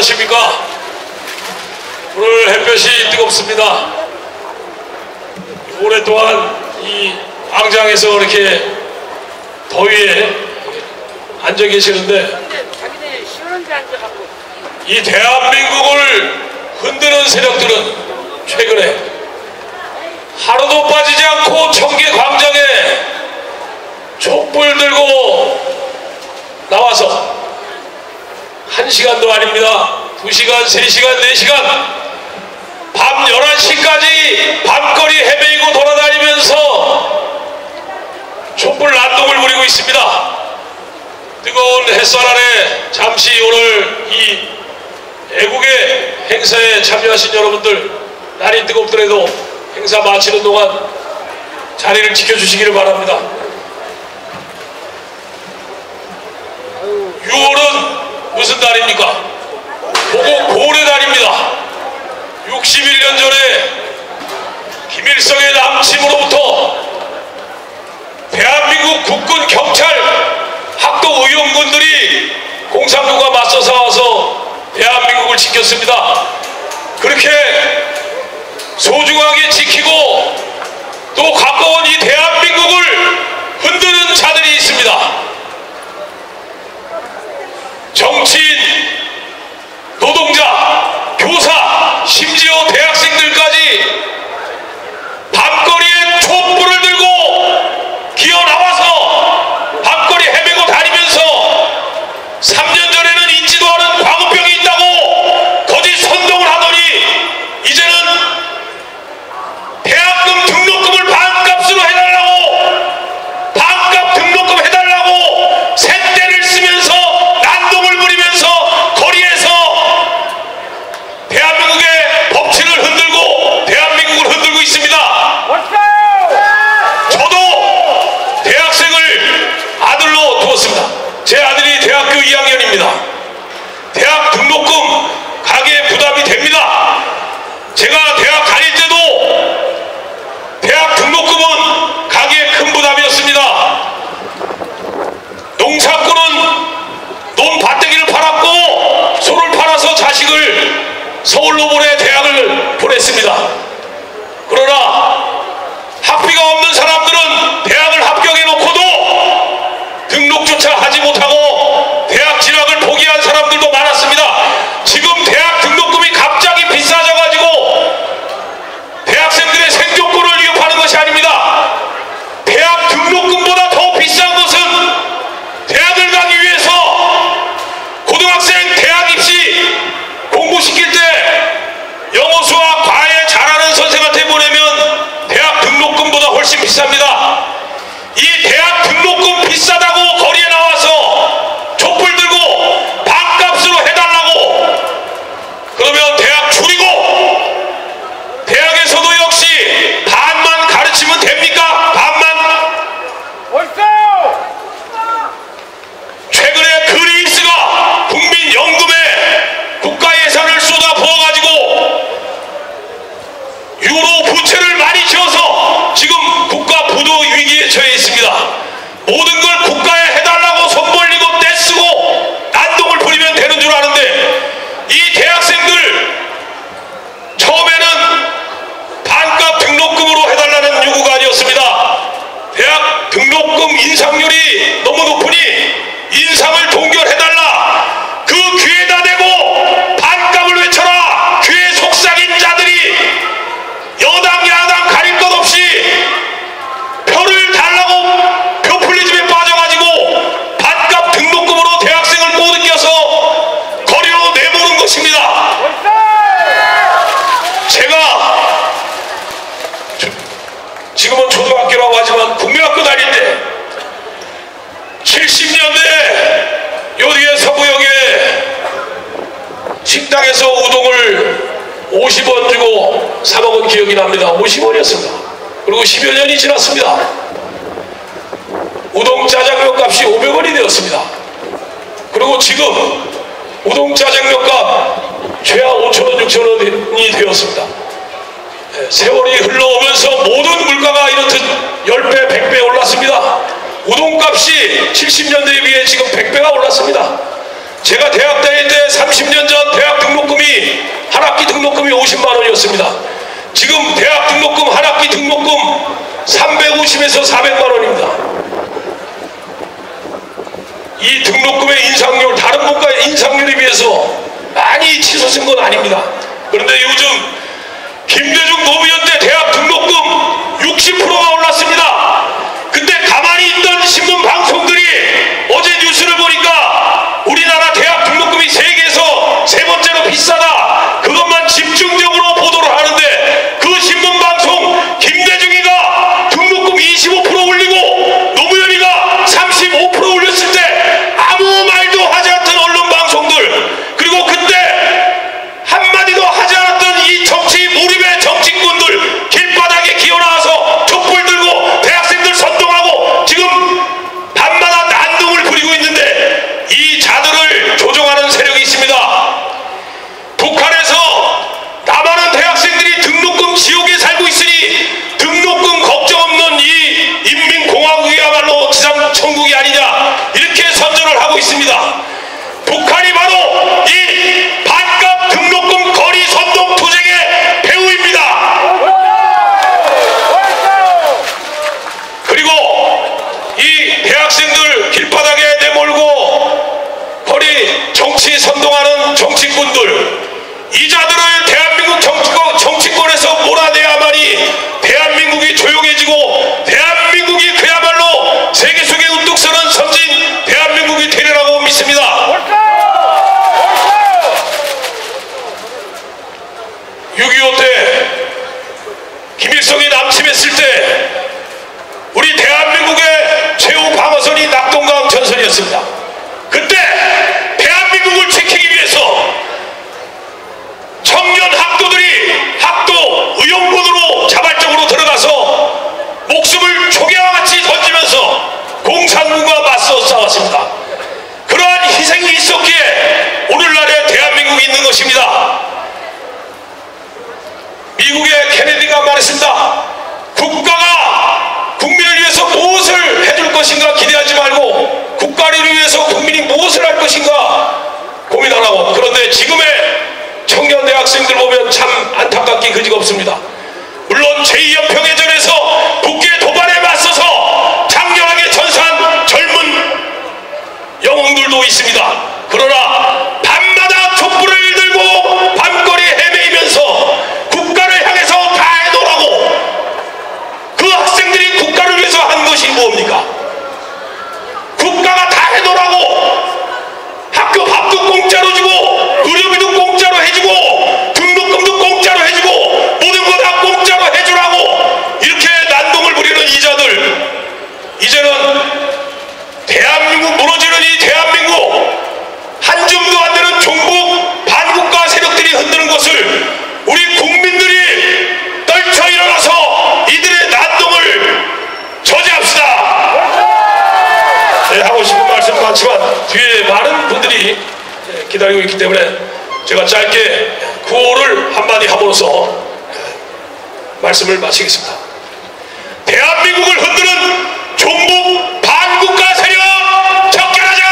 안녕하십니까. 오늘 햇볕이 뜨겁습니다. 오랫동안 이 광장에서 이렇게 더위에 앉아 계시는데 이 대한민국을 흔드는 세력들은 최근에 하루도 빠지지 않고 청계 광장에 촛불 들고 나와서 한 시간도 아닙니다. 두 시간, 세 시간, 네 시간 밤 11시까지 밤거리 헤매이고 돌아다니면서 촛불 난동을 부리고 있습니다. 뜨거운 햇살 아래 잠시 오늘 이 애국의 행사에 참여하신 여러분들 날이 뜨겁더라도 행사 마치는 동안 자리를 지켜주시기를 바랍니다. 6월은 무슨 달입니까? 보고 고래 달입니다. 61년 전에 김일성의 남침으로부터 대한민국 국군 경찰 학도 의원군들이 공산국과 맞서 싸워서 대한민국을 지켰습니다. 그렇게 소중하게 지키고 또 가까운 이 대한민국을 흔드는 자들이 있습니다. 정치인, 노동자, 교사, 심지어 대학생들까지 밤거리에 촛불을 들고 기어 나와서 밤거리 헤매고 다니면서 3년 전에는 있지도 않은 광우병이 있다고 거짓 선동을 하더니 이제는 대학금 등록금을 반값으로 해달라고 반값 등록금 해달라고 셋대를 쓰면서 난동을 부리면서 거리에서 대한민국의 법치를 흔들고 대한민국을 흔들고 있습니다. 저도 대학생을 아들로 두었습니다. 제 아들이 대학교 2학년입니다. 대학 등록금 가계 부담이 됩니다. 제가 대학 다닐 때도 대학 등록금은 가계에 큰 부담이었습니다. 농사꾼은 논 밭대기를 팔았고 소를 팔아서 자식을 서울로 보내 대학을 보냈습니다. 그러나 학비가 없는 사람들은 대학을 합격해 놓고도 등록조차 하지 못하고 대학 진학을 포기한 사람들도 많았습니다. 지금 대학 등록금이 갑자기 비싸져가지고 대학생들의 생존권을 위협하는 것이 아닙니다. 대학 등록금보다 더 비싼 것은 대학을 가기 위해서 고등학생 대학 입시 공부시킬 때 영어 수학 과외 잘하는 선생한테 보내면 대학 등록금보다 훨씬 비쌉니다. 이 대학 등록금 비싸다고 거리에 나와서 촛불 들고 반값으로 해달라고 그러면 대학 줄이고 대학에서도 역시 반만 가르치면 됩니까? 반만 최근에 그리스가 국민연금에 국가 예산을 쏟아 부어가지고 유로 부채를 많이 지어서 지금 국가 부도 위기에 처해 있습니다. 모든 걸 국가에 해달라고 손 벌리고 떼쓰고 난동을 부리면 되는 줄 아는데 이 대학생들 처음에는 반값 등록금으로 해달라는 요구가 아니었습니다. 대학 등록금 인상률이 너무 높으니 인상을 동결해달라. 그 귀에다 대고 반값을 외쳐라. 귀에 속삭인 자들이 여당 야당 가릴 것 없이 표를 달라고 표풀리즘에 빠져가지고 반값 등록금으로 대학생을 못 이겨서 거리로 내모는 것입니다. 제가 지금은 초등학교라고 하지만 국민학교 다닐 때 70년대 요 뒤에 서구역에 식당에서 우동을 50원 주고 사 먹은 기억이 납니다. 50원이었습니다. 그리고 10여 년이 지났습니다. 우동 짜장면 값이 500원이 되었습니다. 그리고 지금 우동 짜장면 값 최하 5천원, 6천원이 되었습니다. 예, 세월이 흘러오면서 모든 물가가 이렇듯 10배, 100배 올랐습니다. 우동값이 70년대에 비해 지금 100배가 올랐습니다. 제가 대학 다닐 때 30년 전 대학 등록금이 한 학기 등록금이 50만 원이었습니다. 지금 대학 등록금 한 학기 등록금 350에서 400만 원입니다. 이 등록금의 인상률 다른 국가의 인상률에 비해서 많이 치솟은 건 아닙니다. 그런데 요즘 김대중 노무현 때 대학 등록금 60%가 올랐습니다. 그때 가만히 있던 신문 방송들이 어제 뉴스를 보니까 우리나라 대학 등록금이 세계에서 세 번째로 비싸다. 그것만 집중적으로 보도를 하는데 그 신문 방송 김대중이가 등록금 25% 올리고 노무현이가 35% 올렸을 때 아무 말도 하지 않던 언론 방송들 그리고 그때 한마디도 하지 않았던 이 정치 몰입의 정치꾼들 길바닥에 기어나와서 촛불 들고 대학생들 선동하고 지금 밤마다 난동을 부리고 있는데 이 자들을 조종하는 세력이 있습니다. 북한에서 남한은 대학생들이 등록금 지옥에 살고 있으니 등록금 걱정 없는 이 인민공화국이야말로 지상 천국이 아니냐 이렇게 선전을 하고 있습니다. 북한이 바로 이 반값 등록금 거리 선동 투쟁의 배후입니다. 그리고 이 대학생들 길바닥에 내몰고 거리 정치 선동하는 정치꾼들 이자들을 대한민국 정치권, 정치권에서 몰아내야만이 대한민국이 조용해지고 대한민국이 그야말로 세계 속에 우뚝 서는 선진 대한민국이 되리라고 믿습니다. 6.25때 김일성이 남침했을 때 우리 대한민국의 최후 방어선이 낙동강 전선이었습니다. 그때 대한민국을 지키기 위해서 청년 학도들이 학도 의용군으로 자발적으로 들어가서 목숨을 초계와 같이 던지면서 공산군과 맞서 싸웠습니다. 그러한 희생이 있었기에 오늘날의 대한민국이 있는 것입니다. 미국의 케네디가 말했습니다. 국가가 국민을 위해서 무엇을 해줄 것인가 기대하지 말고 국가를 위해서 국민이 무엇을 할 것인가 고민하라고. 그런데 지금의 청년 대학생들 보면 참 안타깝기 그지가 없습니다. 물론 제2연평해전에서 북의 도발에 맞서서 장렬하게 전사한 젊은 영웅들도 있습니다. 그러나 밤마다 촛불을 들고 밤거리 헤매이면서 국가를 향해서 다 해놓으라고 그 학생들이 국가를 위해서 한 것이 뭡니까? 국가가 다 해놓으라고. 학교 밥도 공짜로 주고 의료비도 공짜로 해주고 등록금도 공짜로 해주고 모든 거 다 공짜로 해주라고. 이렇게 난동을 부리는 이자들. 이제는 대한민국 무너지 기다리고 있기 때문에 제가 짧게 구호를 한마디 함으로써 말씀을 마치겠습니다. 대한민국을 흔드는 종북 반국가 세력 적결하자!